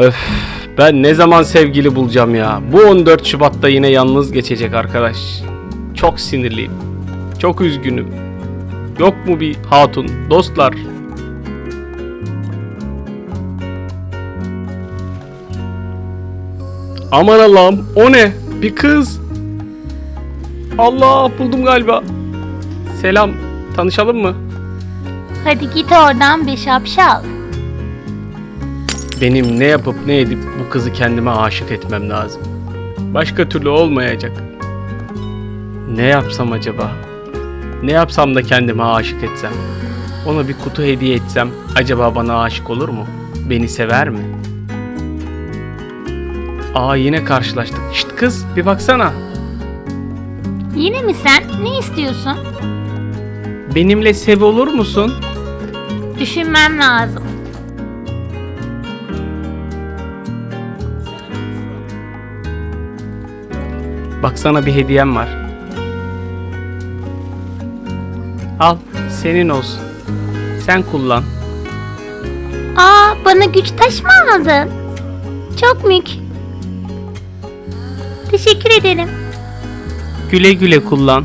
Öf ben ne zaman sevgili bulacağım ya. Bu 14 Şubat'ta yine yalnız geçecek arkadaş. Çok sinirliyim. Çok üzgünüm. Yok mu bir hatun, dostlar? Aman Allah'ım o ne? Bir kız. Allah buldum galiba. Selam tanışalım mı? Hadi git oradan bir şapşal. Benim ne yapıp ne edip bu kızı kendime aşık etmem lazım. Başka türlü olmayacak. Ne yapsam acaba? Ne yapsam da kendime aşık etsem? Ona bir kutu hediye etsem acaba bana aşık olur mu? Beni sever mi? Aa yine karşılaştık. Şşt kız bir baksana. Yine mi sen? Ne istiyorsun? Benimle sev olur musun? Düşünmem lazım. Baksana bir hediyem var. Al senin olsun. Sen kullan. Aa bana güç taş mı aldın? Çok mük. Teşekkür ederim. Güle güle kullan.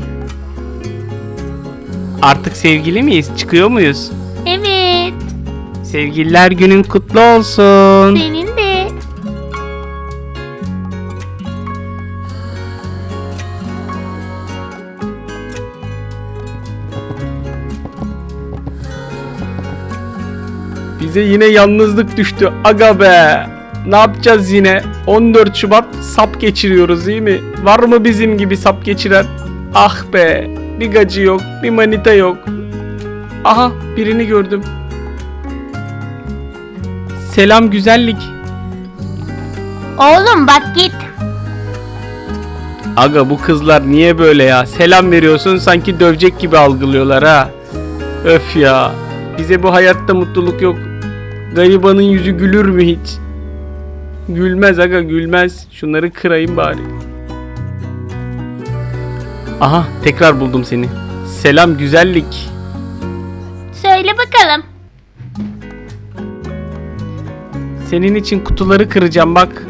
Artık sevgili miyiz? Çıkıyor muyuz? Evet. Sevgililer günün kutlu olsun. Senin Bize yine yalnızlık düştü. Aga be. Ne yapacağız yine? 14 Şubat sap geçiriyoruz değil mi? Var mı bizim gibi sap geçiren? Ah be. Bir gacı yok, bir manita yok. Aha birini gördüm. Selam güzellik. Oğlum bak git. Aga bu kızlar niye böyle ya? Selam veriyorsun sanki dövecek gibi algılıyorlar ha. Öf ya. Bize bu hayatta mutluluk yok. Garibanın yüzü gülür mü hiç? Gülmez aga gülmez. Şunları kırayım bari. Aha tekrar buldum seni. Selam güzellik. Söyle bakalım. Senin için kutuları kıracağım bak.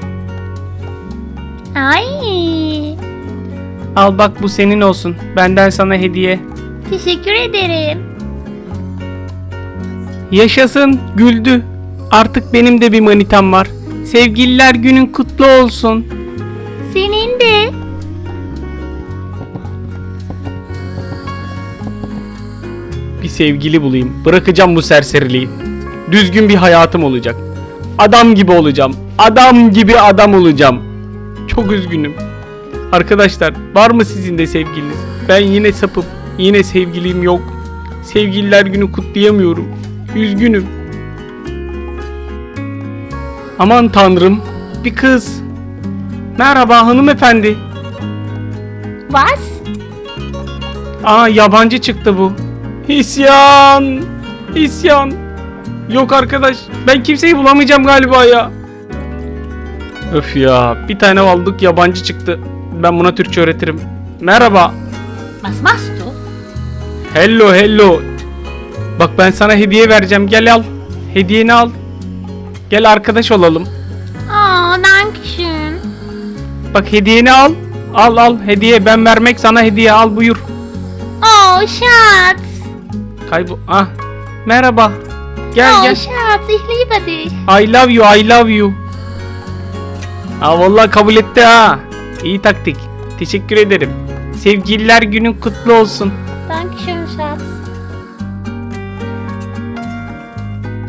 Ay. Al bak bu senin olsun. Benden sana hediye. Teşekkür ederim. Yaşasın güldü. Artık benim de bir manitam var. Sevgililer günün kutlu olsun. Senin de. Bir sevgili bulayım. Bırakacağım bu serseriliği. Düzgün bir hayatım olacak. Adam gibi olacağım. Adam gibi adam olacağım. Çok üzgünüm. Arkadaşlar var mı sizin de sevgiliniz? Ben yine sapıp yine sevgilim yok. Sevgililer günü kutlayamıyorum. Üzgünüm. Aman tanrım. Bir kız. Merhaba hanımefendi. Was? Aa yabancı çıktı bu. İsyan. İsyan. Yok arkadaş. Ben kimseyi bulamayacağım galiba ya. Öf ya. Bir tane aldık yabancı çıktı. Ben buna Türkçe öğretirim. Merhaba. Was machst du? Hello hello. Bak ben sana hediye vereceğim. Gel al. Hediyeni al. Gel arkadaş olalım. Aa, dankeschön. Bak hediyeni al. Al al hediye ben vermek sana hediye al buyur. Oh, Schatz. Kaybol. Ah. Merhaba. Gel oh, gel. Schatz, ich liebe dich. I love you, I love you. Ha vallahi kabul etti ha. İyi taktik. Teşekkür ederim. Sevgililer günün kutlu olsun. Dankeschön.